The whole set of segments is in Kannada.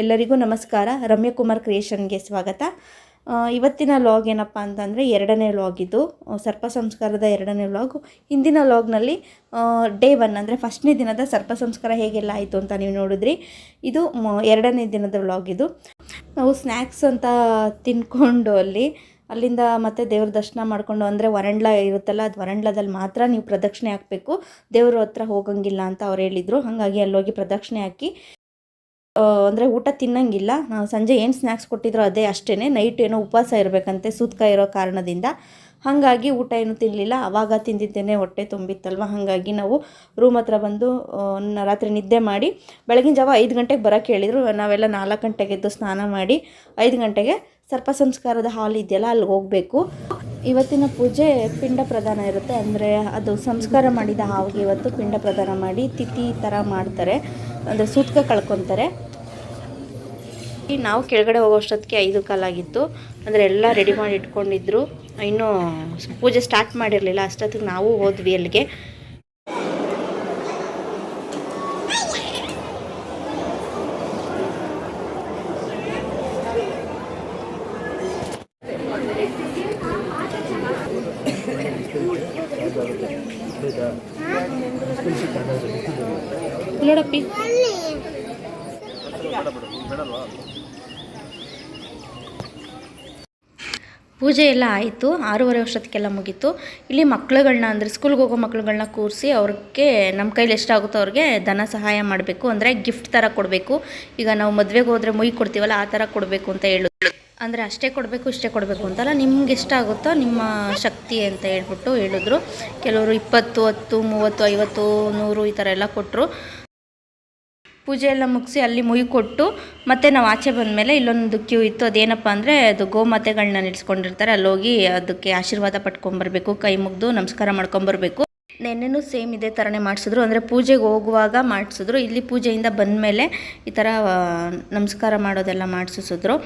ಎಲ್ಲರಿಗೂ ನಮಸ್ಕಾರ. ರಮ್ಯಕುಮಾರ್ ಕ್ರಿಯೇಷನ್ಗೆ ಸ್ವಾಗತ. ಇವತ್ತಿನ ಲಾಗ್ ಏನಪ್ಪ ಅಂತಂದರೆ ಎರಡನೇ ಲಾಗ್ ಇದು. ಸರ್ಪ ಸಂಸ್ಕಾರದ ಎರಡನೇ ಲಾಗ್. ಹಿಂದಿನ ಲಾಗ್ನಲ್ಲಿ ಡೇ ಒನ್ ಅಂದರೆ ಫಸ್ಟ್ನೇ ದಿನದ ಸರ್ಪ ಸಂಸ್ಕಾರ ಹೇಗೆಲ್ಲ ಆಯಿತು ಅಂತ ನೀವು ನೋಡಿದ್ರಿ. ಇದು ಎರಡನೇ ದಿನದ ಲಾಗ್ ಇದು. ನಾವು ಸ್ನ್ಯಾಕ್ಸ್ ಅಂತ ತಿನ್ಕೊಂಡು ಅಲ್ಲಿ, ಅಲ್ಲಿಂದ ಮತ್ತೆ ದೇವ್ರ ದರ್ಶನ ಮಾಡಿಕೊಂಡು ಅಂದರೆ ವರಂಡ್ಲ ಇರುತ್ತಲ್ಲ, ಅದು ವರಂಡ್ಲದಲ್ಲಿ ಮಾತ್ರ ನೀವು ಪ್ರದಕ್ಷಿಣೆ ಹಾಕಬೇಕು. ದೇವ್ರ ಹತ್ರ ಹೋಗಂಗಿಲ್ಲ ಅಂತ ಅವ್ರು ಹೇಳಿದರು. ಹಾಗಾಗಿ ಅಲ್ಲೋಗಿ ಪ್ರದಕ್ಷಿಣೆ ಹಾಕಿ ಅಂದರೆ ಊಟ ತಿನ್ನಂಗಿಲ್ಲ. ನಾವು ಸಂಜೆ ಏನು ಸ್ನ್ಯಾಕ್ಸ್ ಕೊಟ್ಟಿದ್ರು ಅದೇ ಅಷ್ಟೇ ನೈಟ್ ಏನೋ ಉಪವಾಸ ಇರಬೇಕಂತೆ ಸೂತ್ಕ ಇರೋ ಕಾರಣದಿಂದ. ಹಾಗಾಗಿ ಊಟ ಏನು ತಿನ್ನಲಿಲ್ಲ ಆವಾಗ ತಿಂದಿದ್ದೇನೆ, ಹೊಟ್ಟೆ ತುಂಬಿತ್ತಲ್ವ? ಹಾಗಾಗಿ ನಾವು ರೂಮ್ ಹತ್ರ ಬಂದು ರಾತ್ರಿ ನಿದ್ದೆ ಮಾಡಿ, ಬೆಳಗಿನ ಜಾವ ಐದು ಗಂಟೆಗೆ ಬರೋಕ್ಕೆ ಹೇಳಿದರು. ನಾವೆಲ್ಲ ನಾಲ್ಕು ಗಂಟೆಗೆ ಎದ್ದು ಸ್ನಾನ ಮಾಡಿ, ಐದು ಗಂಟೆಗೆ ಸರ್ಪ ಸಂಸ್ಕಾರದ ಹಾಲ್ ಇದೆಯಲ್ಲ, ಅಲ್ಲಿಗೆ ಹೋಗಬೇಕು. ಇವತ್ತಿನ ಪೂಜೆ ಪಿಂಡ ಪ್ರದಾನ ಇರುತ್ತೆ. ಅಂದರೆ ಅದು ಸಂಸ್ಕಾರ ಮಾಡಿದ ಹಾವಿಗೆ ಇವತ್ತು ಪಿಂಡ ಪ್ರದಾನ ಮಾಡಿ ತಿಥಿ ಥರ ಮಾಡ್ತಾರೆ. ಅಂದರೆ ಸೂತ್ಕ ಕಳ್ಕೊತಾರೆ. ನಾವು ಕೆಳಗಡೆ ಹೋಗೋಷ್ಟೊತ್ತಿಗೆ ಐದು ಕಾಲಾಗಿತ್ತು ಅಂದರೆ ಎಲ್ಲ ರೆಡಿ ಮಾಡಿ ಇಟ್ಕೊಂಡಿದ್ರು. ಇನ್ನೂ ಪೂಜೆ ಸ್ಟಾರ್ಟ್ ಮಾಡಿರಲಿಲ್ಲ. ಅಷ್ಟೊತ್ತಿಗೆ ನಾವು ಹೋದ್ವಿ ಅಲ್ಲಿಗೆ. ಎಲ್ಲ ಆಯಿತು, ಆರೂವರೆ ವರ್ಷದಕ್ಕೆಲ್ಲ ಮುಗೀತು. ಇಲ್ಲಿ ಮಕ್ಳುಗಳನ್ನ ಅಂದರೆ ಸ್ಕೂಲ್ಗೆ ಹೋಗೋ ಮಕ್ಕಳುಗಳನ್ನ ಕೂರಿಸಿ ಅವ್ರಿಗೆ ನಮ್ಮ ಕೈಲಿ ಎಷ್ಟಾಗುತ್ತೋ ಅವ್ರಿಗೆ ಧನ ಸಹಾಯ ಮಾಡಬೇಕು. ಅಂದರೆ ಗಿಫ್ಟ್ ಥರ ಕೊಡಬೇಕು. ಈಗ ನಾವು ಮದುವೆಗೆ ಹೋದರೆ ಮುಯ್ ಕೊಡ್ತೀವಲ್ಲ, ಆ ಥರ ಕೊಡಬೇಕು ಅಂತ ಹೇಳು. ಅಂದರೆ ಅಷ್ಟೇ ಕೊಡಬೇಕು, ಇಷ್ಟೇ ಕೊಡಬೇಕು ಅಂತಲ್ಲ, ನಿಮ್ಗೆ ಎಷ್ಟಾಗುತ್ತೋ ನಿಮ್ಮ ಶಕ್ತಿ ಅಂತ ಹೇಳ್ಬಿಟ್ಟು ಹೇಳಿದ್ರು. ಕೆಲವರು ಇಪ್ಪತ್ತು, ಹತ್ತು, ಮೂವತ್ತು, ಐವತ್ತು, ನೂರು ಈ ಥರ ಎಲ್ಲ ಕೊಟ್ಟರು ಪೂಜೆ ಎಲ್ಲ ಮುಗಿಸಿ ಅಲ್ಲಿ ಮುಯಿ ಕೊಟ್ಟು ಮತ್ತೆ ನಾವು ಆಚೆ ಬಂದಮೇಲೆ ಇಲ್ಲೊಂದು ಕ್ಯೂ ಇತ್ತು. ಅದೇನಪ್ಪ ಅಂದರೆ ಅದು ಗೋಮಾತೆಗಳನ್ನ ಅಲ್ಲಿ ಹೋಗಿ ಅದಕ್ಕೆ ಆಶೀರ್ವಾದ ಪಟ್ಕೊಂಬರ್ಬೇಕು, ಕೈ ಮುಗಿದು ನಮಸ್ಕಾರ ಮಾಡ್ಕೊಂಬರ್ಬೇಕು. ನೆನ್ನೆನೂ ಸೇಮ್ ಇದೇ ಥರನೇ ಮಾಡಿಸಿದ್ರು. ಅಂದರೆ ಪೂಜೆಗೆ ಹೋಗುವಾಗ ಮಾಡಿಸಿದ್ರು. ಇಲ್ಲಿ ಪೂಜೆಯಿಂದ ಬಂದಮೇಲೆ ಈ ಥರ ನಮಸ್ಕಾರ ಮಾಡೋದೆಲ್ಲ ಮಾಡಿಸಿದ್ರು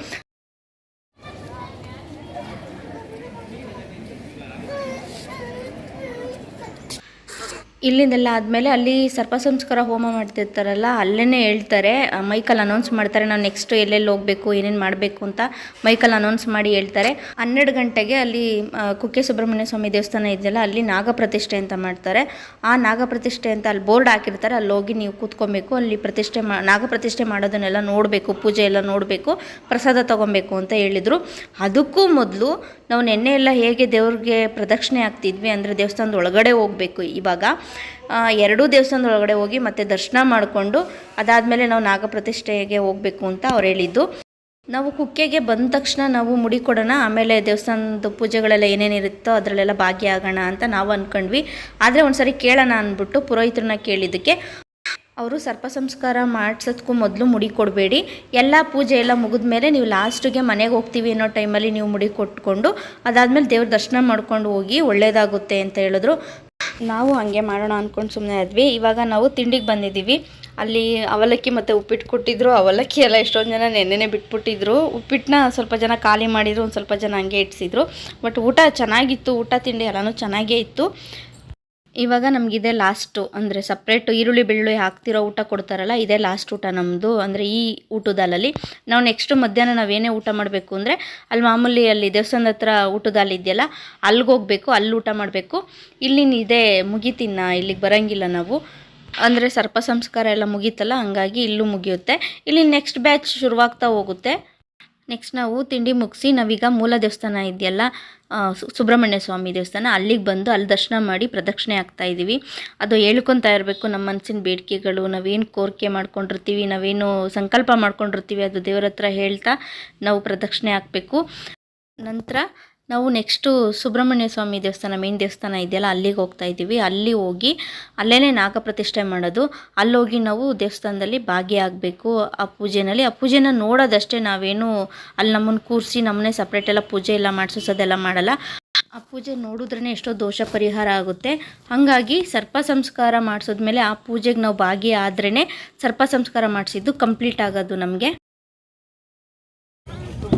ಇಲ್ಲಿಂದೆಲ್ಲ ಆದಮೇಲೆ ಅಲ್ಲಿ ಸರ್ಪ ಸಂಸ್ಕಾರ ಹೋಮ ಮಾಡ್ತಿರ್ತಾರಲ್ಲ ಅಲ್ಲೇ ಹೇಳ್ತಾರೆ ಮೈಕಲ್ ಅನೌನ್ಸ್ ಮಾಡ್ತಾರೆ ನಾವು ನೆಕ್ಸ್ಟ್ ಎಲ್ಲೆಲ್ಲಿ ಹೋಗಬೇಕು, ಏನೇನು ಮಾಡಬೇಕು ಅಂತ ಮೈಕಲ್ ಅನೌನ್ಸ್ ಮಾಡಿ ಹೇಳ್ತಾರೆ. ಹನ್ನೆರಡು ಗಂಟೆಗೆ ಅಲ್ಲಿ ಕುಕ್ಕೆ ಸುಬ್ರಹ್ಮಣ್ಯ ಸ್ವಾಮಿ ದೇವಸ್ಥಾನ ಇದೆಯಲ್ಲ, ಅಲ್ಲಿ ನಾಗಪ್ರತಿಷ್ಠೆ ಅಂತ ಮಾಡ್ತಾರೆ. ಆ ನಾಗಪ್ರತಿಷ್ಠೆ ಅಂತ ಅಲ್ಲಿ ಬೋರ್ಡ್ ಹಾಕಿರ್ತಾರೆ, ಅಲ್ಲಿ ಹೋಗಿ ನೀವು ಕೂತ್ಕೊಬೇಕು, ಅಲ್ಲಿ ಪ್ರತಿಷ್ಠೆ ಮಾ ನಾಗಪ್ರತಿಷ್ಠೆ ಮಾಡೋದನ್ನೆಲ್ಲ ನೋಡಬೇಕು, ಪೂಜೆ ಎಲ್ಲ ನೋಡಬೇಕು, ಪ್ರಸಾದ ತೊಗೊಬೇಕು ಅಂತ ಹೇಳಿದರು. ಅದಕ್ಕೂ ಮೊದಲು ನಾವು ನೆನ್ನೆ ಎಲ್ಲ ಹೇಗೆ ದೇವ್ರಿಗೆ ಪ್ರದಕ್ಷಿಣೆ ಆಗ್ತಿದ್ವಿ ಅಂದರೆ ದೇವಸ್ಥಾನದ ಒಳಗಡೆ ಹೋಗಬೇಕು ಇವಾಗ. ಎರಡೂ ದೇವಸ್ಥಾನದ ಒಳಗಡೆ ಹೋಗಿ ಮತ್ತೆ ದರ್ಶನ ಮಾಡಿಕೊಂಡು ಅದಾದಮೇಲೆ ನಾವು ನಾಗಪ್ರತಿಷ್ಠೆಗೆ ಹೋಗಬೇಕು ಅಂತ ಅವ್ರು ಹೇಳಿದ್ದು. ನಾವು ಕುಕ್ಕೆಗೆ ಬಂದ ತಕ್ಷಣ ನಾವು ಮುಡಿ ಕೊಡೋಣ, ಆಮೇಲೆ ದೇವಸ್ಥಾನದ ಪೂಜೆಗಳೆಲ್ಲ ಏನೇನಿರುತ್ತೋ ಅದರಲ್ಲೆಲ್ಲ ಭಾಗಿಯಾಗೋಣ ಅಂತ ನಾವು ಅಂದ್ಕೊಂಡ್ವಿ ಆದರೆ ಒಂದ್ಸರಿ ಕೇಳೋಣ ಅಂದ್ಬಿಟ್ಟು ಪುರೋಹಿತರನ್ನ ಕೇಳಿದ್ದಕ್ಕೆ ಅವರು ಸರ್ಪ ಸಂಸ್ಕಾರ ಮಾಡಿಸೋದಕ್ಕೂ ಮೊದಲು ಮುಡಿ ಕೊಡಬೇಡಿ. ಎಲ್ಲ ಪೂಜೆ ಎಲ್ಲ ಮುಗಿದ ಮೇಲೆ ನೀವು ಲಾಸ್ಟಿಗೆ ಮನೆಗೆ ಹೋಗ್ತೀವಿ ಅನ್ನೋ ಟೈಮಲ್ಲಿ ನೀವು ಮುಡಿ ಕೊಟ್ಕೊಂಡು ಅದಾದಮೇಲೆ ದೇವ್ರ ದರ್ಶನ ಮಾಡ್ಕೊಂಡು ಹೋಗಿ ಒಳ್ಳೆಯದಾಗುತ್ತೆ ಅಂತ ಹೇಳಿದ್ರು. ನಾವು ಹಂಗೆ ಮಾಡೋಣ ಅಂದ್ಕೊಂಡು ಸುಮ್ಮನೆ ಆದ್ವಿ ಇವಾಗ ನಾವು ತಿಂಡಿಗೆ ಬಂದಿದ್ದೀವಿ. ಅಲ್ಲಿ ಅವಲಕ್ಕಿ ಮತ್ತು ಉಪ್ಪಿಟ್ಟು ಕೊಟ್ಟಿದ್ರು. ಅವಲಕ್ಕಿ ಎಲ್ಲ ಎಷ್ಟೊಂದು ಜನ ನೆನ್ನೆನೆ ಬಿಟ್ಬಿಟ್ಟಿದ್ರು. ಉಪ್ಪಿಟ್ಟನ್ನ ಸ್ವಲ್ಪ ಜನ ಖಾಲಿ ಮಾಡಿದರು. ಒಂದು ಸ್ವಲ್ಪ ಜನ ಹಂಗೆ ಇಟ್ಸಿದ್ರು. ಬಟ್ ಊಟ ಚೆನ್ನಾಗಿತ್ತು. ಊಟ ತಿಂಡಿ ಎಲ್ಲನೂ ಚೆನ್ನಾಗೇ ಇತ್ತು. ಇವಾಗ ನಮಗಿದೆ ಲಾಸ್ಟು ಅಂದರೆ ಸಪ್ರೇಟು ಈರುಳ್ಳಿ ಬೆಳ್ಳುಳ್ಳಿ ಹಾಕ್ತಿರೋ ಊಟ ಕೊಡ್ತಾರಲ್ಲ, ಇದೇ ಲಾಸ್ಟ್ ಊಟ ನಮ್ಮದು ಅಂದರೆ ಈ ಊಟದಲ್ಲಿ ನಾವು ನೆಕ್ಸ್ಟು ಮಧ್ಯಾಹ್ನ ನಾವೇನೇ ಊಟ ಮಾಡಬೇಕು ಅಂದರೆ ಅಲ್ಲಿ ಮಾಮೂಲಿ ಅಲ್ಲಿ ದೇವಸ್ಥಾನದ ಹತ್ರ ಊಟದಲ್ಲಿ ಇದೆಯಲ್ಲ ಅಲ್ಲಿಗೆ ಹೋಗಬೇಕು ಅಲ್ಲಿ ಊಟ ಮಾಡಬೇಕು. ಇಲ್ಲಿ ಇದೇ ಮುಗಿತಿನ್ನ, ಇಲ್ಲಿಗೆ ಬರೋಂಗಿಲ್ಲ ನಾವು. ಅಂದರೆ ಸರ್ಪ ಸಂಸ್ಕಾರ ಎಲ್ಲ ಮುಗೀತಲ್ಲ, ಹಂಗಾಗಿ ಇಲ್ಲೂ ಮುಗಿಯುತ್ತೆ. ಇಲ್ಲಿ ನೆಕ್ಸ್ಟ್ ಬ್ಯಾಚ್ ಶುರುವಾಗ್ತಾ ಹೋಗುತ್ತೆ. ನೆಕ್ಸ್ಟ್ ನಾವು ತಿಂಡಿ ಮುಗಿಸಿ ನಾವೀಗ ಮೂಲ ದೇವಸ್ಥಾನ ಇದೆಯಲ್ಲ ಸುಬ್ರಹ್ಮಣ್ಯ ಸ್ವಾಮಿ ದೇವಸ್ಥಾನ, ಅಲ್ಲಿಗೆ ಬಂದು ಅಲ್ಲಿ ದರ್ಶನ ಮಾಡಿ ಪ್ರದಕ್ಷಿಣೆ ಆಗ್ತಾ ಇದ್ದೀವಿ ಅದು ಹೇಳ್ಕೊತಾ ಇರಬೇಕು ನಮ್ಮ ಮನಸ್ಸಿನ ಬೇಡಿಕೆಗಳು, ನಾವೇನು ಕೋರಿಕೆ ಮಾಡ್ಕೊಂಡಿರ್ತೀವಿ, ನಾವೇನು ಸಂಕಲ್ಪ ಮಾಡ್ಕೊಂಡಿರ್ತೀವಿ ಅದು ದೇವರ ಹತ್ರ ಹೇಳ್ತಾ ನಾವು ಪ್ರದಕ್ಷಿಣೆ ಹಾಕಬೇಕು. ನಂತರ ನಾವು ನೆಕ್ಸ್ಟು ಸುಬ್ರಹ್ಮಣ್ಯ ಸ್ವಾಮಿ ದೇವಸ್ಥಾನ ಮೇನ್ ದೇವಸ್ಥಾನ ಇದೆಯಲ್ಲ, ಅಲ್ಲಿಗೆ ಹೋಗ್ತಾ ಇದ್ದೀವಿ. ಅಲ್ಲಿ ಹೋಗಿ ಅಲ್ಲೇ ನಾಗ ಪ್ರತಿಷ್ಠೆ ಮಾಡೋದು. ಅಲ್ಲೋಗಿ ನಾವು ದೇವಸ್ಥಾನದಲ್ಲಿ ಭಾಗಿಯಾಗಬೇಕು ಆ ಪೂಜೆನಲ್ಲಿ, ಆ ಪೂಜೆನ ನೋಡೋದಷ್ಟೇ ನಾವೇನು ಅಲ್ಲಿ ನಮ್ಮನ್ನು ಕೂರಿಸಿ, ನಮ್ಮನ್ನೇ ಸಪ್ರೇಟ್ ಎಲ್ಲ ಪೂಜೆ ಎಲ್ಲ ಮಾಡಿಸೋದೆಲ್ಲ ಮಾಡಲ್ಲ. ಆ ಪೂಜೆ ನೋಡಿದ್ರೇ ಎಷ್ಟೋ ದೋಷ ಪರಿಹಾರ ಆಗುತ್ತೆ. ಹಾಗಾಗಿ ಸರ್ಪ ಸಂಸ್ಕಾರ ಮಾಡಿಸಿದ್ಮೇಲೆ ಆ ಪೂಜೆಗೆ ನಾವು ಭಾಗಿಯಾದ್ರೇ ಸರ್ಪ ಸಂಸ್ಕಾರ ಮಾಡಿಸಿದ್ದು ಕಂಪ್ಲೀಟ್ ಆಗೋದು ನಮಗೆ.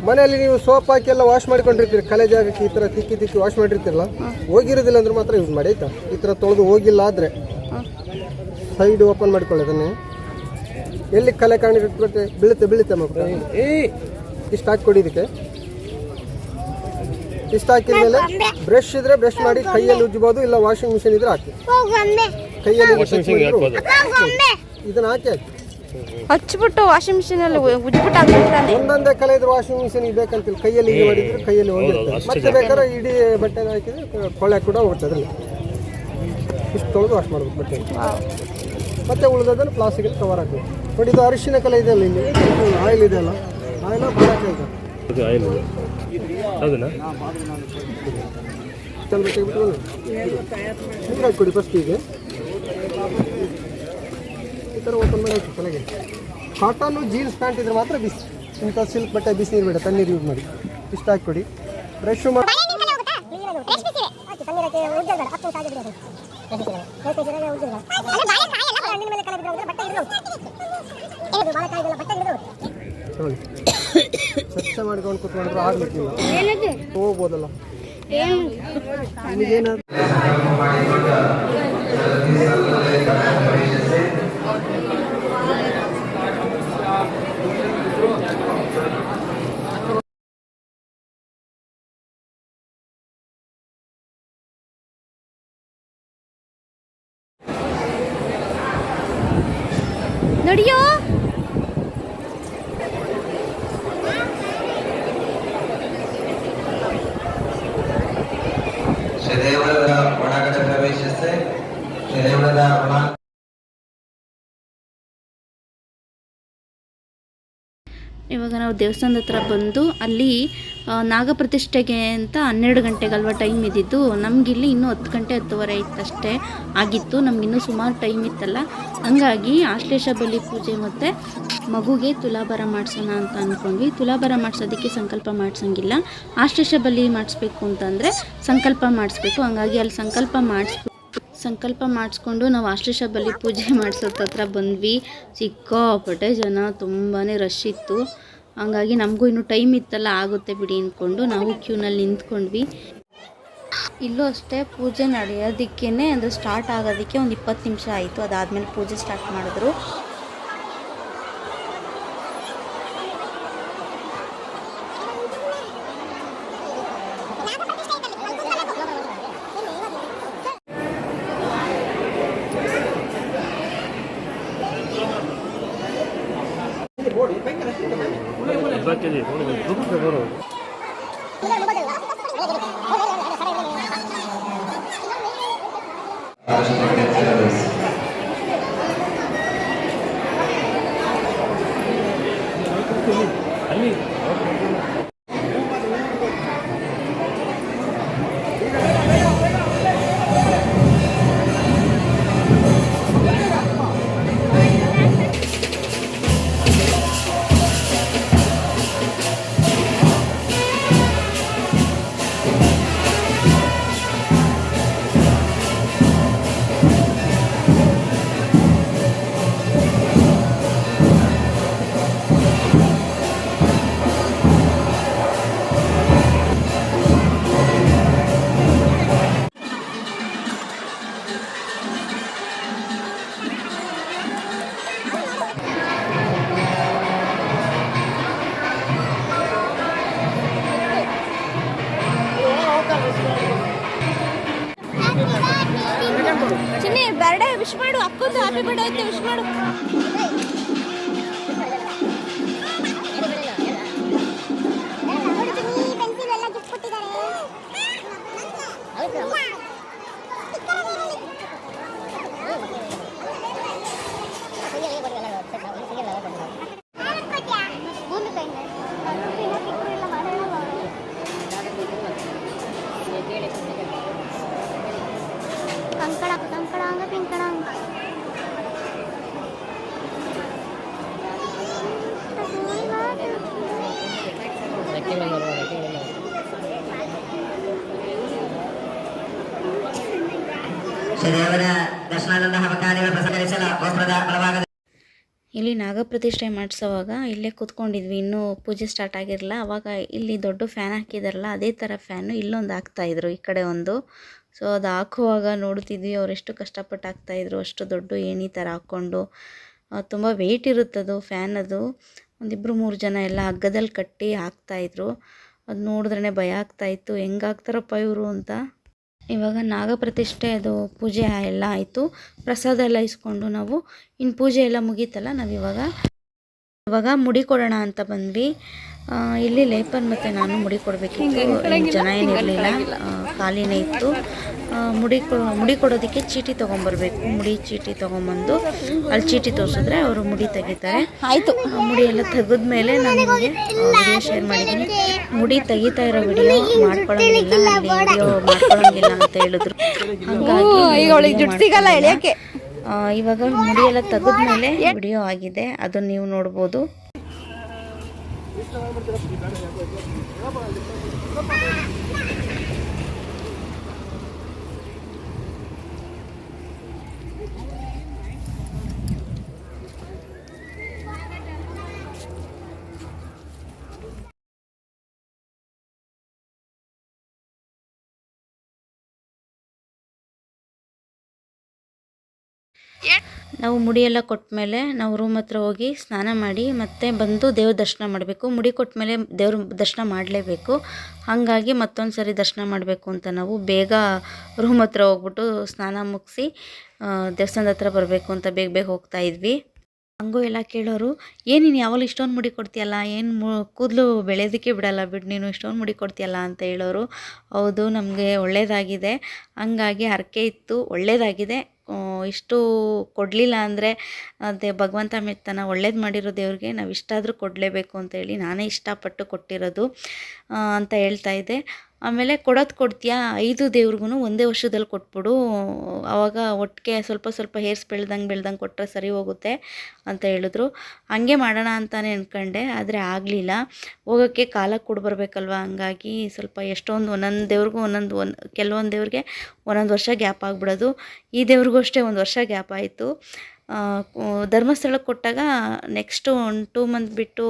ಮನೆಯಲ್ಲಿ ನೀವು ಸೋಪ್ ಹಾಕಿ ಎಲ್ಲ ವಾಶ್ ಮಾಡ್ಕೊಂಡಿರ್ತೀರಿ. ಕಲೆ ಜಾಗಕ್ಕೆ ಈ ಥರ ತಿಕ್ಕಿ ತಿಕ್ಕಿ ವಾಶ್ ಮಾಡಿರ್ತೀರಲ್ಲ? ಹೋಗಿರೋದಿಲ್ಲ ಅಂದ್ರೆ ಮಾತ್ರ ಯೂಸ್ ಮಾಡಿ ಆಯ್ತಾ? ಈ ಥರ ತೊಳೆದು ಹೋಗಿಲ್ಲ ಆದ್ರೆ. ಸೈಡ್ ಓಪನ್ ಮಾಡ್ಕೊಳ್ಳೋದನ್ನೇ ಎಲ್ಲಿ ಕಲೆ ಕಾಣಿರುತ್ತೆ ಬೀಳುತ್ತೆ ಬೀಳುತ್ತೆ ಮಕ್ಕಳು ಇಷ್ಟು ಹಾಕಿ ಕೊಡಿ ಇದಕ್ಕೆ. ಇಷ್ಟು ಹಾಕಿದ್ಮೇಲೆ ಬ್ರಷ್ ಇದ್ರೆ ಬ್ರಷ್ ಮಾಡಿ ಕೈಯಲ್ಲಿ ಉಜ್ಜಬಹುದು ಇಲ್ಲ ವಾಷಿಂಗ್ ಮಿಷಿನ್ ಇದ್ರೆ ಹಾಕಿ. ಕೈಯಲ್ಲಿ ಇದನ್ನ ಹಾಕಿ ಹಾಕಿ. ಹಚ್ಬಿಟ್ಟು ವಾಷಿಂಗ್ ಮಿಷಿನಲ್ಲಿ ಉಜ್ಬಿಟ್ಟು ಹಾಕ್ಬಿಡ್ತಾನೆ ಒಂದೊಂದೇ ಕಲೆ ಇದ್ರೆ ವಾಷಿಂಗ್ ಮಿಷಿನ್ ಬೇಕಂತಿಲ್ಲ ಕೈಯಲ್ಲಿ ಇದು ಮಾಡಿದ್ರೆ ಕೈಯಲ್ಲಿ ಹೋಗಿರ್ತದೆ ಮತ್ತೆ ಬೇಕಾದ್ರೆ ಇಡೀ ಬಟ್ಟೆ ಹಾಕಿದ್ರೆ ಕೊಳೆ ಕೂಡ ಹೋಗುತ್ತೆ ಅದ್ರಲ್ಲಿ. ಇಷ್ಟು ತೊಳೆದು ವಾಶ್ ಮಾಡ್ಬೇಕು ಬಟ್ಟೆ. ಮತ್ತೆ ಉಳಿದದನ್ನು ಪ್ಲಾಸ್ಟಿಕಲ್ಲಿ ಕವರ್ ಹಾಕಬೇಕು. ನೋಡಿ ಇದು ಅರಿಶಿನ ಕಲೆ ಇದೆ ಅಲ್ಲ. ಇಲ್ಲಿ ಆಯಿಲ್ ಇದೆ ಅಲ್ಲ. ಆಯಿಲ್ ಬರೋಕೆ ಇದೆ ಆಯಿಲ್ ನೀರು ಹಾಕಿ ಕೊಡಿ ಫಸ್ಟ್ ಈಗ ಥರ ಓಪನ್ ಮಾಡಿ ಹಾಕಿ ತಲೆಗೆ ಕಾಟನ್ನು ಜೀನ್ಸ್ ಪ್ಯಾಂಟ್ ಇದ್ರೆ ಮಾತ್ರ ಬಿಸಿ. ಇಂಥ ಸಿಲ್ಕ್ ಬಟ್ಟೆ ಬಿಸಿ ನೀರು ಬೇಡ ತಣ್ಣೀರು ಯೂಸ್ ಮಾಡಿ. ಇಷ್ಟ ಹಾಕಿ ಕೊಡಿ ಬ್ರಷ್ ಮಾಡಿ ಸ್ವಚ್ಛ ಮಾಡ್ಕೊಂಡು ಕುತ್ಕೊಂಡ್ರು ಆಗ್ಲಿಕ್ಕಿಲ್ಲ. ಹೋಗ್ಬೋದಲ್ಲ. ನಿಮಗೇನಾದ್ರು ನಡಿಯೋ? ಶ್ರೀದೇವರ ಒಳಗಡೆ ಪ್ರವೇಶಿಸಿ ಶ್ರೀದೇವರ ಒಳ ನಾವು ದೇವಸ್ಥಾನದ ಹತ್ರ ಬಂದು ಅಲ್ಲಿ ನಾಗಪ್ರತಿಷ್ಠೆಗೆ ಅಂತ ಹನ್ನೆರಡು ಗಂಟೆಗಲ್ವ ಟೈಮ್ ಇದ್ದಿದ್ದು ನಮಗಿಲ್ಲಿ ಇನ್ನೂ ಹತ್ತು ಗಂಟೆ ಹತ್ತುವರೆ ಇತ್ತಷ್ಟೇ ಆಗಿತ್ತು. ನಮಗಿನ್ನೂ ಸುಮಾರು ಟೈಮ್ ಇತ್ತಲ್ಲ. ಹಂಗಾಗಿ ಆಶ್ಲೇಷ ಬಲಿ ಪೂಜೆ ಮತ್ತು ಮಗುಗೆ ತುಲಾಭಾರ ಮಾಡಿಸೋಣ ಅಂತ ಅಂದ್ಕೊಂಡ್ವಿ ತುಲಾಭಾರ ಮಾಡಿಸೋದಕ್ಕೆ ಸಂಕಲ್ಪ ಮಾಡಿಸಂಗಿಲ್ಲ. ಆಶ್ಲೇಷ ಬಲಿ ಮಾಡಿಸ್ಬೇಕು ಅಂತಂದರೆ ಸಂಕಲ್ಪ ಮಾಡಿಸ್ಬೇಕು. ಹಂಗಾಗಿ ಅಲ್ಲಿ ಸಂಕಲ್ಪ ಮಾಡಿಸ್ಬೇಕು ಸಂಕಲ್ಪ ಮಾಡಿಸ್ಕೊಂಡು ನಾವು ಆಶ್ಲೇಷ ಬಲಿ ಪೂಜೆ ಮಾಡಿಸೋದ್ರ ಹತ್ರ ಬಂದ್ವಿ. ಸಿಕ್ಕಾಪಟ್ಟೆ ಜನ ತುಂಬಾ ರಶ್ ಇತ್ತು. ಹಂಗಾಗಿ ನಮಗೂ ಇನ್ನು ಟೈಮ್ ಇತ್ತಲ್ಲ, ಆಗುತ್ತೆ ಬಿಡಿ ಅಂದ್ಕೊಂಡು ನಾವು ಕ್ಯೂನಲ್ಲಿ ನಿಂತ್ಕೊಂಡ್ವಿ. ಇಲ್ಲೂ ಅಷ್ಟೇ ಪೂಜೆ ನಡೆಯೋದಕ್ಕೇ ಅಂದರೆ ಸ್ಟಾರ್ಟ್ ಆಗೋದಕ್ಕೆ ಒಂದು ಇಪ್ಪತ್ತು ನಿಮಿಷ ಆಯಿತು. ಅದಾದಮೇಲೆ ಪೂಜೆ ಸ್ಟಾರ್ಟ್ ಮಾಡಿದ್ರು. ಇಲ್ಲಿ ನಾಗಪ್ರತಿಷ್ಠೆ ಮಾಡಿಸೋವಾಗ ಇಲ್ಲೇ ಕೂತ್ಕೊಂಡಿದ್ವಿ. ಇನ್ನೂ ಪೂಜೆ ಸ್ಟಾರ್ಟ್ ಆಗಿರಲಿಲ್ಲ. ಅವಾಗ ಇಲ್ಲಿ ದೊಡ್ಡ ಫ್ಯಾನ್ ಹಾಕಿದಾರಲ್ಲ, ಅದೇ ಥರ ಫ್ಯಾನು ಇಲ್ಲೊಂದು ಹಾಕ್ತಾಯಿದ್ರು ಈ ಕಡೆ ಒಂದು. ಸೊ ಅದು ಹಾಕುವಾಗ ನೋಡ್ತಿದ್ವಿ ಅವರೆಷ್ಟು ಕಷ್ಟಪಟ್ಟು ಹಾಕ್ತಾಯಿದ್ರು ಅಷ್ಟು ದೊಡ್ಡ ಏಣಿ ಥರ ಹಾಕ್ಕೊಂಡು ತುಂಬ ವೆಯ್ಟ್ ಇರುತ್ತದು ಫ್ಯಾನ್ ಅದು. ಒಂದಿಬ್ಬರು ಮೂರು ಜನ ಎಲ್ಲ ಹಗ್ಗದಲ್ಲಿ ಕಟ್ಟಿ ಹಾಕ್ತಾಯಿದ್ರು ಅದು ನೋಡಿದ್ರೇ ಭಯ ಆಗ್ತಾಯಿತ್ತು ಹೆಂಗಾಗ್ತಾರಪ್ಪ ಇವರು ಅಂತ. ಇವಾಗ ನಾಗಪ್ರತಿಷ್ಠೆ ಅದು ಪೂಜೆ ಎಲ್ಲ ಆಯಿತು. ಪ್ರಸಾದ ಎಲ್ಲ ಇಸ್ಕೊಂಡು ನಾವು ಇನ್ನು ಪೂಜೆ ಎಲ್ಲ ಮುಗೀತಲ್ಲ ನಾವಿವಾಗ ಇವಾಗ ಮುಡಿ ಕೊಡೋಣ ಅಂತ ಬಂದ್ವಿ. ಇಲ್ಲಿ ಲೇಪನ್ ಮತ್ತು ನಾನು ಮುಡಿ ಕೊಡಬೇಕಿತ್ತು. ಜನ ಏನಿರಲಿಲ್ಲ ಖಾಲಿನೇ ಇತ್ತು. ಮುಡಿ ಮುಡಿ ಕೊಡೋದಕ್ಕೆ ಚೀಟಿ ತೊಗೊಂಬರ್ಬೇಕು. ಮುಡಿ ಚೀಟಿ ತೊಗೊಂಬಂದು ಅಲ್ಲಿ ಚೀಟಿ ತೋರಿಸಿದ್ರೆ ಅವರು ಮುಡಿ ತೆಗಿತಾರೆ. ಆಯಿತು. ಮುಡಿ ಎಲ್ಲ ತೆಗೆದ್ಮೇಲೆ ನಾನು ನಿಮಗೆ ವಿಡಿಯೋ ಶೇರ್ ಮಾಡಿದ್ದೀನಿ. ಮುಡಿ ತೆಗಿತಾ ಇರೋ ವಿಡಿಯೋ ಮಾಡ್ಕೊಳ್ಳೋಂಗಿಲ್ಲ ವಿಡಿಯೋ ಮಾಡ್ಕೊಳ್ಳೋಂಗಿಲ್ಲ ಅಂತ ಹೇಳಿದ್ರು. ಹಾಗಾಗಿ ಸಿಗಲ್ಲ ಎಳೆಯೋಕ್ಕೆ. ಇವಾಗ ಮುಡಿ ಎಲ್ಲ ತೆಗೆದ್ಮೇಲೆ ವಿಡಿಯೋ ಆಗಿದೆ. ಅದನ್ನು ನೀವು ನೋಡ್ಬೋದು. ನಾವು ಮುಡಿಯೆಲ್ಲ ಕೊಟ್ಮೇಲೆ ನಾವು ರೂಮ್ ಹತ್ರ ಹೋಗಿ ಸ್ನಾನ ಮಾಡಿ ಮತ್ತೆ ಬಂದು ದೇವ್ರ ದರ್ಶನ ಮಾಡಬೇಕು. ಮುಡಿ ಕೊಟ್ಮೇಲೆ ದೇವ್ರ ದರ್ಶನ ಮಾಡಲೇಬೇಕು. ಹಾಗಾಗಿ ಮತ್ತೊಂದು ಸರಿ ದರ್ಶನ ಮಾಡಬೇಕು ಅಂತ ನಾವು ಬೇಗ ರೂಮ್ ಹತ್ರ ಹೋಗ್ಬಿಟ್ಟು ಸ್ನಾನ ಮುಗಿಸಿ ದೇವಸ್ಥಾನದ ಹತ್ರ ಬರಬೇಕು ಅಂತ ಬೇಗ ಬೇಗ ಹೋಗ್ತಾ ಇದ್ವಿ. ಹಂಗೂ ಎಲ್ಲ ಕೇಳೋರು, ಏನು ನೀನು ಯಾವಾಗಲೂ ಇಷ್ಟೊಂದು ಮುಡಿ ಕೊಡ್ತೀಯಲ್ಲ? ಏನು ಮು, ಕೂದಲು ಬೆಳೆಯೋದಕ್ಕೆ ಬಿಡಲ್ಲ ಬಿಡು, ನೀನು ಇಷ್ಟೊಂದು ಮುಡಿ ಕೊಡ್ತೀಯಲ್ಲ? ಅಂತ ಹೇಳೋರು. ಹೌದು, ನಮಗೆ ಒಳ್ಳೆಯದಾಗಿದೆ ಹಂಗಾಗಿ ಹರಕೆ ಇತ್ತು ಒಳ್ಳೆಯದಾಗಿದೆ ಇಷ್ಟು ಕೊಡಲಿಲ್ಲ ಅಂದರೆ ಅದೇ ಭಗವಂತ ಮೆತ್ತನ ಒಳ್ಳೇದು ಮಾಡಿರೋ ದೇವ್ರಿಗೆ ನಾವು ಇಷ್ಟಾದರೂ ಕೊಡಲೇಬೇಕು ಅಂತೇಳಿ ನಾನೇ ಇಷ್ಟಪಟ್ಟು ಕೊಟ್ಟಿರೋದು ಅಂತ ಹೇಳ್ತಾ ಇದ್ದೆ. ಆಮೇಲೆ ಕೊಡೋದು ಕೊಡ್ತೀಯಾ? ಐದು ದೇವ್ರಿಗೂ ಒಂದೇ ವರ್ಷದಲ್ಲಿ ಕೊಟ್ಬಿಡು. ಆವಾಗ ಒಟ್ಟಿಗೆ ಸ್ವಲ್ಪ ಸ್ವಲ್ಪ ಹೇರ್ಸ್ ಬೆಳ್ದಂಗೆ ಬೆಳ್ದಂಗೆ ಕೊಟ್ಟರೆ ಸರಿ ಹೋಗುತ್ತೆ ಅಂತ ಹೇಳಿದ್ರು. ಹಾಗೆ ಮಾಡೋಣ ಅಂತಲೇ ಅಂದ್ಕೊಂಡೆ ಆದರೆ ಆಗಲಿಲ್ಲ. ಹೋಗೋಕ್ಕೆ ಕಾಲ ಕೊಡ್ಬರ್ಬೇಕಲ್ವ? ಹಂಗಾಗಿ ಸ್ವಲ್ಪ ಎಷ್ಟೊಂದು ಒಂದೊಂದು ದೇವ್ರಿಗೂ ಒಂದೊಂದು ಒಂದು ಕೆಲವೊಂದು ದೇವ್ರಿಗೆ ಒಂದೊಂದು ವರ್ಷ ಗ್ಯಾಪ್ ಆಗಿಬಿಡೋದು. ಈ ದೇವ್ರಿಗೂ ಅಷ್ಟೇ ಒಂದು ವರ್ಷ ಗ್ಯಾಪ್ ಆಯಿತು. ಧರ್ಮಸ್ಥಳಕ್ಕೆ ಕೊಟ್ಟಾಗ ನೆಕ್ಸ್ಟು ಒಂದು ಟೂ ಮಂತ್ ಬಿಟ್ಟು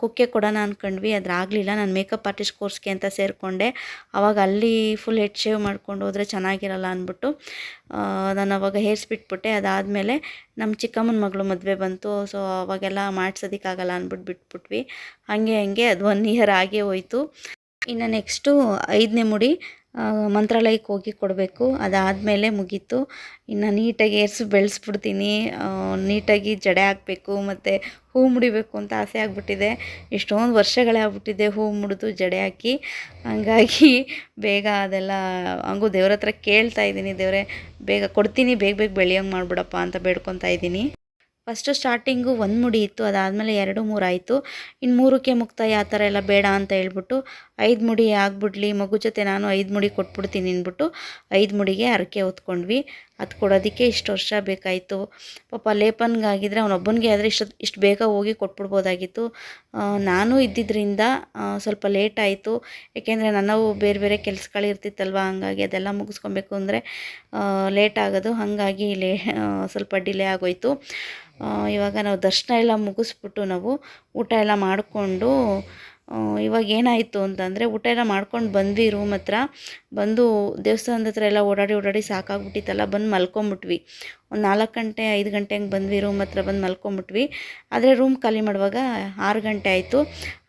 ಕುಕ್ಕೆ ಕೊಡೋಣ ಅಂದ್ಕೊಂಡ್ವಿ ಅದ್ರ ಆಗಲಿಲ್ಲ. ನಾನು ಮೇಕಪ್ ಆರ್ಟಿಸ್ಟ್ ಕೋರ್ಸ್ಗೆ ಅಂತ ಸೇರಿಕೊಂಡೆ. ಆವಾಗ ಅಲ್ಲಿ ಫುಲ್ ಹೆಡ್ ಶೇವ್ ಮಾಡ್ಕೊಂಡು ಹೋದರೆ ಚೆನ್ನಾಗಿರಲ್ಲ ಅಂದ್ಬಿಟ್ಟು ನಾನು ಅವಾಗ ಹೇರ್ಸ್ ಬಿಟ್ಬಿಟ್ಟೆ. ಅದಾದಮೇಲೆ ನಮ್ಮ ಚಿಕ್ಕಮ್ಮನ ಮಗಳು ಮದುವೆ ಬಂತು. ಸೊ ಅವಾಗೆಲ್ಲ ಮಾಡ್ಸೋದಕ್ಕಾಗಲ್ಲ ಅಂದ್ಬಿಟ್ಟು ಬಿಟ್ಬಿಟ್ವಿ. ಹಾಗೆ ಹಂಗೆ ಅದು ಒನ್ ಇಯರ್ ಆಗೇ ಹೋಯ್ತು. ಇನ್ನು ನೆಕ್ಸ್ಟು ಐದನೇ ಮುಡಿ ಮಂತ್ರಾಲಯಕ್ಕೆ ಹೋಗಿ ಕೊಡಬೇಕು. ಅದಾದಮೇಲೆ ಮುಗೀತು. ಇನ್ನು ನೀಟಾಗಿ ಏರ್ಸಿ ಬೆಳೆಸ್ಬಿಡ್ತೀನಿ. ನೀಟಾಗಿ ಜಡೆ ಹಾಕಬೇಕು, ಮತ್ತು ಹೂ ಮುಡಿಬೇಕು ಅಂತ ಆಸೆ ಆಗಿಬಿಟ್ಟಿದೆ. ಎಷ್ಟೊಂದು ವರ್ಷಗಳೇ ಆಗ್ಬಿಟ್ಟಿದೆ ಹೂ ಮುಡಿದು ಜಡೆ ಹಾಕಿ. ಹಂಗಾಗಿ ಬೇಗ ಅದೆಲ್ಲ, ಹಂಗೂ ದೇವ್ರ ಹತ್ರ ಕೇಳ್ತಾ ಇದ್ದೀನಿ. ದೇವರೇ, ಬೇಗ ಕೊಡ್ತೀನಿ, ಬೇಗ ಬೇಗ ಬೆಳೆಯೋಂಗೆ ಮಾಡಿಬಿಡಪ್ಪ ಅಂತ ಬೇಡ್ಕೊತಾ ಇದ್ದೀನಿ. ಫಸ್ಟು ಸ್ಟಾರ್ಟಿಂಗು ಒಂದು ಮುಡಿ ಇತ್ತು, ಅದಾದಮೇಲೆ ಎರಡು ಮೂರು ಆಯಿತು ಇನ್ನು ಮೂರಕ್ಕೆ ಮುಕ್ತಾಯ ಆ ಥರ ಎಲ್ಲ ಬೇಡ ಅಂತ ಹೇಳ್ಬಿಟ್ಟು ಐದು ಮುಡಿ ಆಗ್ಬಿಡ್ಲಿ, ಮಗು ಜೊತೆ ನಾನು ಐದು ಮುಡಿ ಕೊಟ್ಬಿಡ್ತೀನಿ ಅಂದ್ಬಿಟ್ಟು ಐದು ಮುಡಿಗೆ ಹರಕೆ ಹೊತ್ಕೊಂಡ್ವಿ. ಅದು ಕೊಡೋದಕ್ಕೆ ಇಷ್ಟು ವರ್ಷ ಬೇಕಾಯಿತು. ಪಾಪ ಲೇಪನ್ಗಾಗಿದ್ರೆ ಅವನೊಬ್ಬನಿಗೆ ಆದರೆ ಇಷ್ಟು ಇಷ್ಟು ಬೇಗ ಹೋಗಿ ಕೊಟ್ಬಿಡ್ಬೋದಾಗಿತ್ತು. ನಾನು ಇದ್ದಿದ್ದರಿಂದ ಸ್ವಲ್ಪ ಲೇಟ್ ಆಯಿತು. ಏಕೆಂದರೆ ನನ್ನವು ಬೇರೆ ಬೇರೆ ಕೆಲಸಗಳಿರ್ತಿತ್ತಲ್ವ ಹಂಗಾಗಿ ಅದೆಲ್ಲ ಮುಗಿಸ್ಕೊಬೇಕು ಅಂದರೆ ಲೇಟ್ ಆಗೋದು. ಹಾಗಾಗಿ ಲೇ ಸ್ವಲ್ಪ ಡಿಲೇ ಆಗೋಯಿತು. ಇವಾಗ ನಾವು ದರ್ಶನ ಎಲ್ಲ ಮುಗಿಸ್ಬಿಟ್ಟು ನಾವು ಊಟ ಎಲ್ಲ ಮಾಡಿಕೊಂಡು ಇವಾಗ ಏನಾಯಿತು ಅಂತಂದರೆ ಊಟ ಎಲ್ಲ ಮಾಡ್ಕೊಂಡು ಬಂದ್ವಿ ರೂಮ್ ಹತ್ರ. ಬಂದು ದೇವಸ್ಥಾನದ ಹತ್ರ ಎಲ್ಲ ಓಡಾಡಿ ಓಡಾಡಿ ಸಾಕಾಗ್ಬಿಟ್ಟಿತ್ತಲ್ಲ, ಬಂದು ಮಲ್ಕೊಂಬಿಟ್ವಿ. ಒಂದು ನಾಲ್ಕು ಗಂಟೆ, ಐದು ಗಂಟೆ ಹಂಗೆ ಬಂದ್ವಿ ರೂಮ್ ಹತ್ರ ಬಂದು ಮಲ್ಕೊಂಬಿಟ್ವಿ. ಆದರೆ ರೂಮ್ ಖಾಲಿ ಮಾಡುವಾಗ ಆರು ಗಂಟೆ ಆಯಿತು.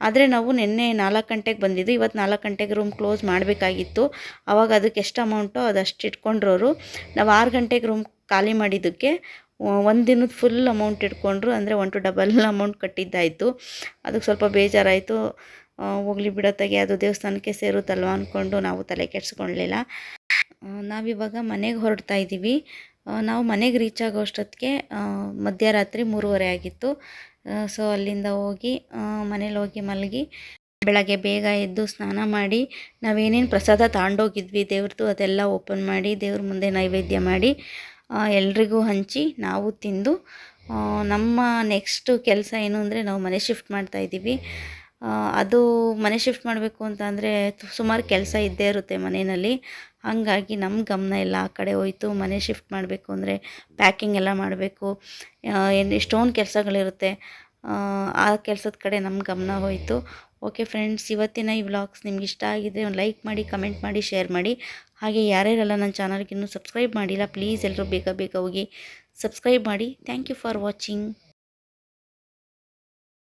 ಆದರೆ ನಾವು ನಿನ್ನೆ ನಾಲ್ಕು ಗಂಟೆಗೆ ಬಂದಿದ್ದು ಇವತ್ತು ನಾಲ್ಕು ಗಂಟೆಗೆ ರೂಮ್ ಕ್ಲೋಸ್ ಮಾಡಬೇಕಾಗಿತ್ತು. ಆವಾಗ ಅದಕ್ಕೆ ಎಷ್ಟು ಅಮೌಂಟೋ ಅದಷ್ಟು ಇಟ್ಕೊಂಡ್ರವರು ನಾವು ಆರು ಗಂಟೆಗೆ ರೂಮ್ ಖಾಲಿ ಮಾಡಿದ್ದಕ್ಕೆ ಒಂದು ದಿನದ ಫುಲ್ ಅಮೌಂಟ್ ಇಟ್ಕೊಂಡ್ರು, ಅಂದರೆ ಒನ್ ಟು ಡಬಲ್ ಅಮೌಂಟ್ ಕಟ್ಟಿದ್ದಾಯಿತು. ಅದಕ್ಕೆ ಸ್ವಲ್ಪ ಬೇಜಾರಾಯಿತು. ಹೋಗ್ಲಿ ಬಿಡತ್ತಾಗೆ ಅದು ದೇವಸ್ಥಾನಕ್ಕೆ ಸೇರುತ್ತಲ್ವ ಅಂದ್ಕೊಂಡು ನಾವು ತಲೆ ಕೆಡಿಸ್ಕೊಳ್ಲಿಲ್ಲ. ನಾವಿವಾಗ ಮನೆಗೆ ಹೊರಡ್ತಾ ಇದ್ದೀವಿ ನಾವು ಮನೆಗೆ ರೀಚ್ ಆಗೋ ಅಷ್ಟೊತ್ತಿಗೆ ಮಧ್ಯರಾತ್ರಿ ಮೂರುವರೆ ಆಗಿತ್ತು. ಸೊ ಅಲ್ಲಿಂದ ಹೋಗಿ ಮನೇಲಿ ಹೋಗಿ ಮಲಗಿ, ಬೆಳಗ್ಗೆ ಬೇಗ ಎದ್ದು ಸ್ನಾನ ಮಾಡಿ, ನಾವೇನೇನು ಪ್ರಸಾದ ತಗೊಂಡೋಗಿದ್ವಿ ದೇವ್ರದ್ದು ಅದೆಲ್ಲ ಓಪನ್ ಮಾಡಿ, ದೇವ್ರ ಮುಂದೆ ನೈವೇದ್ಯ ಮಾಡಿ ಎಲ್ರಿಗೂ ಹಂಚಿ ನಾವು ತಿಂದು ನಮ್ಮ ನೆಕ್ಸ್ಟು ಕೆಲಸ ಏನು ಅಂದರೆ ನಾವು ಮನೆ ಶಿಫ್ಟ್ ಮಾಡ್ತಾ ಇದ್ದೀವಿ. ಅದು ಮನೆ ಶಿಫ್ಟ್ ಮಾಡಬೇಕು ಅಂತ ಅಂದರೆ ಸುಮಾರು ಕೆಲಸ ಇದ್ದೇ ಇರುತ್ತೆ ಮನೆಯಲ್ಲಿ. ಹಾಗಾಗಿ ನಮ್ಮ ಗಮನ ಎಲ್ಲ ಆ ಕಡೆ ಹೋಯಿತು. ಮನೆ ಶಿಫ್ಟ್ ಮಾಡಬೇಕು ಅಂದರೆ ಪ್ಯಾಕಿಂಗ್ ಎಲ್ಲ ಮಾಡಬೇಕು. ಏನು ಎಷ್ಟೊಂದು ಕೆಲಸಗಳಿರುತ್ತೆ. ಆ, ಆ ಕೆಲಸದ ಕಡೆ ನಮ್ಮ ಗಮನ ಹೋಯಿತು. ಓಕೆ ಫ್ರೆಂಡ್ಸ್, ಇವತ್ತಿನ ಈ ವ್ಲಾಗ್ಸ್ ನಿಮ್ಗೆ ಇಷ್ಟ ಆಗಿದೆ ಒಂದು ಲೈಕ್ ಮಾಡಿ, ಕಮೆಂಟ್ ಮಾಡಿ, ಶೇರ್ ಮಾಡಿ. ಹಾಗೆ ಯಾರ್ಯಾರೆಲ್ಲ ನನ್ನ ಚಾನಲ್ಗೆ ಇನ್ನೂ ಸಬ್ಸ್ಕ್ರೈಬ್ ಮಾಡಿಲ್ಲ, ಪ್ಲೀಸ್ ಎಲ್ಲರೂ ಬೇಗ ಬೇಗ ಹೋಗಿ ಸಬ್ಸ್ಕ್ರೈಬ್ ಮಾಡಿ. Thank you for watching.